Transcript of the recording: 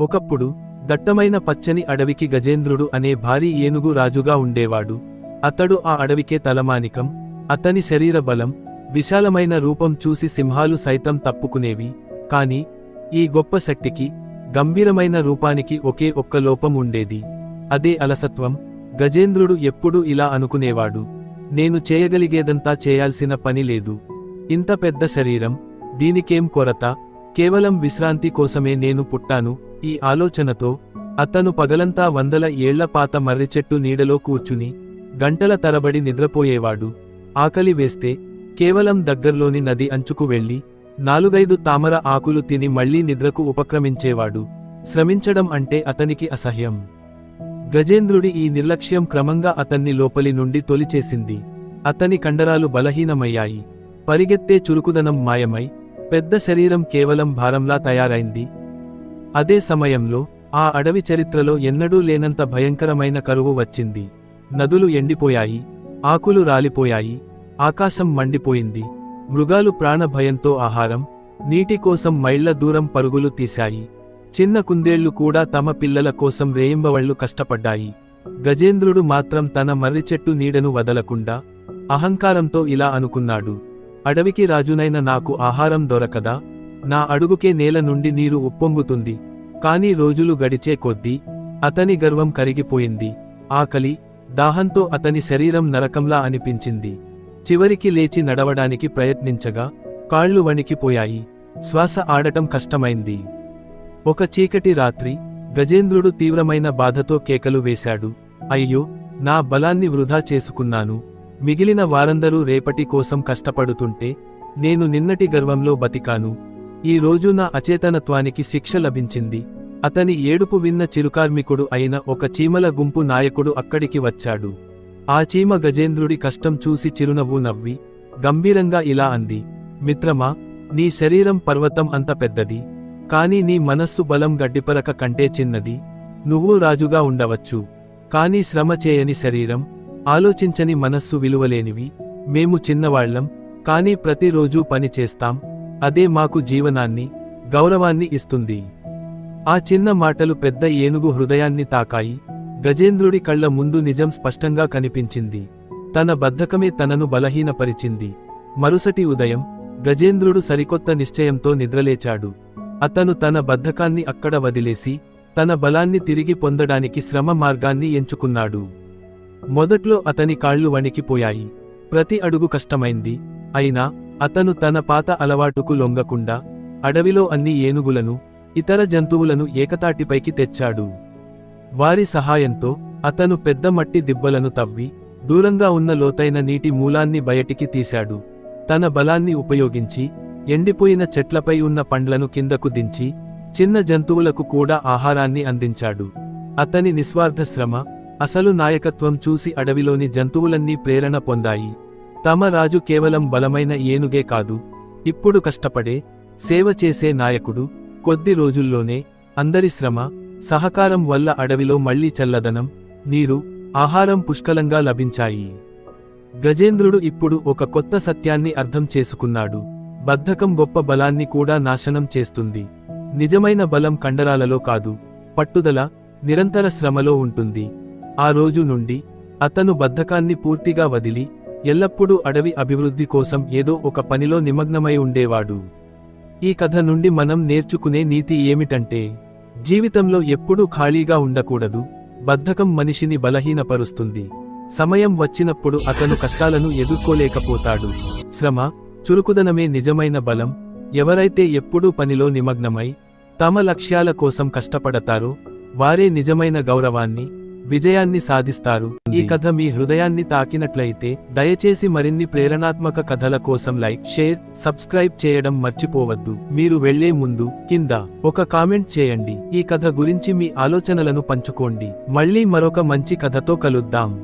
ఒకప్పుడు దట్టమైన పచ్చని అడవికి గజేంద్రుడు అనే భారీ ఏనుగు రాజుగా ఉండేవాడు. అతడు ఆ అడవికే తలమానికం అతని శరీర బలం విశాలమైన రూపం చూసి సింహాలు సైతం తప్పుకునేవి. కాని ఈ గొప్ప శక్తికి గంభీరమైన రూపానికి ఒకే ఒక్క లోపం ఉండేది. అదే అలసత్వం గజేంద్రుడు ఎప్పుడూ ఇలా అనుకునేవాడు. నేను చేయగలిగేదంతా చేయాల్సిన పని లేదు. ఇంత పెద్ద శరీరం దీనికేం కొరత కేవలం విశ్రాంతి కోసమే నేను పుట్టాను ఈ ఆలోచనతో అతను పగలంతా వందల ఏళ్ళ పాత మర్రిచెట్టు నీడలో కూర్చుని గంటల తరబడి నిద్రపోయేవాడు. ఆకలి వేస్తే కేవలం దగ్గర్లోని నది అంచుకు వెళ్ళి నాలుగైదు తామర ఆకులు తిని మళ్ళీ నిద్రకు ఉపక్రమించేవాడు. శ్రమించడం అంటే అతనికి అసహ్యం. గజేంద్రుడి ఈ నిర్లక్ష్యం క్రమంగా అతన్ని లోపలి నుండి తొలిచేసింది. అతని కండరాలు బలహీనమయ్యాయి. పరిగెత్తే చురుకుదనం మాయమై పెద్ద శరీరం కేవలం భారంలా తయారైంది. అదే సమయంలో ఆ అడవి చరిత్రలో ఎన్నడూ లేనంత భయంకరమైన కరువు వచ్చింది. నదులు ఎండిపోయాయి ఆకులు రాలిపోయాయి ఆకాశం మండిపోయింది. మృగాలు ప్రాణభయంతో ఆహారం నీటి కోసం మైళ్ళ దూరం పరుగులు తీశాయి. చిన్న కుందేళ్ళు కూడా తమ పిల్లల కోసం రేయింబవళ్ళు కష్టపడ్డాయి. గజేంద్రుడు మాత్రం తన మర్రిచెట్టు నీడను వదలకుండా అహంకారంతో ఇలా అనుకున్నాడు. అడవికి రాజునైన నాకు ఆహారం దొరకదా? నా అడుగుకే నేల నుండి నీరు ఉప్పొంగుతుంది. కాని రోజులు గడిచే కొద్దీ అతని గర్వం కరిగిపోయింది. ఆకలి దాహంతో అతని శరీరం నరకంలా అనిపించింది. చివరికి లేచి నడవడానికి ప్రయత్నించగా కాళ్ళు వణికిపోయాయి. శ్వాస ఆడటం కష్టమైంది. ఒక చీకటి రాత్రి గజేంద్రుడు తీవ్రమైన బాధతో కేకలు వేశాడు. అయ్యో నా బలాన్ని వృధా చేసుకున్నాను. మిగిలిన వారందరూ రేపటి కోసం కష్టపడుతుంటే నేను నిన్నటి గర్వంలో బతికాను. ఈ రోజు నా అచేతనత్వానికి శిక్ష లభించింది. అతని ఏడుపు విన్న చిరుకార్మికుడు అయిన ఒక చీమల గుంపు నాయకుడు అక్కడికి వచ్చాడు. ఆ చీమ గజేంద్రుడి కష్టం చూసి చిరునవ్వు నవ్వి గంభీరంగా ఇలా అంది. మిత్రమా నీ శరీరం పర్వతం అంత పెద్దది. కాని నీ మనస్సు బలం గడ్డిపరక కంటే చిన్నది. నువ్వు రాజుగా ఉండవచ్చు. కాని శ్రమ చేయని శరీరం ఆలోచించని మనస్సు విలువలేనివి. మేము చిన్నవాళ్ళం కాని ప్రతిరోజూ పని చేస్తాం. అదే మాకు జీవనాన్ని గౌరవాన్ని ఇస్తుంది. ఆ చిన్న మాటలు పెద్ద ఏనుగు హృదయాన్ని తాకాయి గజేంద్రుడి కళ్ళ ముందు నిజం స్పష్టంగా కనిపించింది. తన బద్ధకమే తనను బలహీనపరిచింది. మరుసటి ఉదయం గజేంద్రుడు సరికొత్త నిశ్చయంతో నిద్రలేచాడు. అతను తన బద్ధకాన్ని అక్కడ వదిలేసి తన బలాన్ని తిరిగి పొందడానికి శ్రమ మార్గాన్ని ఎంచుకున్నాడు. మొదట్లో అతని కాళ్ళు వణికిపోయాయి. ప్రతి అడుగు కష్టమైంది. అయినా అతను తన పాత అలవాటుకు లొంగకుండా అడవిలో అన్ని ఏనుగులను ఇతర జంతువులను ఏకతాటిపైకి తెచ్చాడు. వారి సహాయంతో అతను పెద్ద మట్టి దిబ్బలను తవ్వి దూరంగా ఉన్న లోతైన నీటి మూలాన్ని బయటికి తీశాడు. తన బలాన్ని ఉపయోగించి ఎండిపోయిన చెట్లపై ఉన్న పండ్లను కిందకు దించి చిన్న జంతువులకు కూడా ఆహారాన్ని అందించాడు. అతని నిస్వార్థ శ్రమ అసలు నాయకత్వం చూసి అడవిలోని జంతువులన్నీ ప్రేరణ పొందాయి. తమ రాజు కేవలం బలమైన ఏనుగే కాదు. ఇప్పుడు కష్టపడే సేవ చేసే నాయకుడు కొద్ది రోజుల్లోనే అందరి శ్రమ సహకారం వల్ల అడవిలో మళ్ళీ చల్లదనం నీరు ఆహారం పుష్కలంగా లభించాయి. గజేంద్రుడు ఇప్పుడు ఒక కొత్త సత్యాన్ని అర్థం చేసుకున్నాడు. బద్ధకం గొప్ప బలాన్ని కూడా నాశనం చేస్తుంది. నిజమైన బలం కండరాలలో కాదు పట్టుదల నిరంతర శ్రమలో ఉంటుంది. ఆ రోజు నుండి అతను బద్ధకాన్ని పూర్తిగా వదిలి ఎల్లప్పుడూ అడవి అభివృద్ధి కోసం ఏదో ఒక పనిలో నిమగ్నమై ఉండేవాడు. ఈ కథ నుండి మనం నేర్చుకునే నీతి ఏమిటంటే జీవితంలో ఎప్పుడూ ఖాళీగా ఉండకూడదు బద్ధకం మనిషిని బలహీనపరుస్తుంది. సమయం వచ్చినప్పుడు అతను కష్టాలను ఎదుర్కోలేకపోతాడు. శ్రమ చురుకుదనమే నిజమైన బలం ఎవరైతే ఎప్పుడూ పనిలో నిమగ్నమై తమ లక్ష్యాల కోసం కష్టపడతారో వారే నిజమైన గౌరవాన్ని విజయాన్ని సాధిస్తారు. ఈ కథ మీ హృదయాన్ని తాకినట్లయితే దయచేసి మరిన్ని ప్రేరణాత్మక కథల కోసం లైక్ షేర్ సబ్స్క్రైబ్ చేయడం మర్చిపోవద్దు. మీరు వెళ్ళే ముందు కింద ఒక కామెంట్ చేయండి. ఈ కథ గురించి మీ ఆలోచనలను పంచుకోండి. మళ్ళీ మరొక మంచి కథతో కలుద్దాం.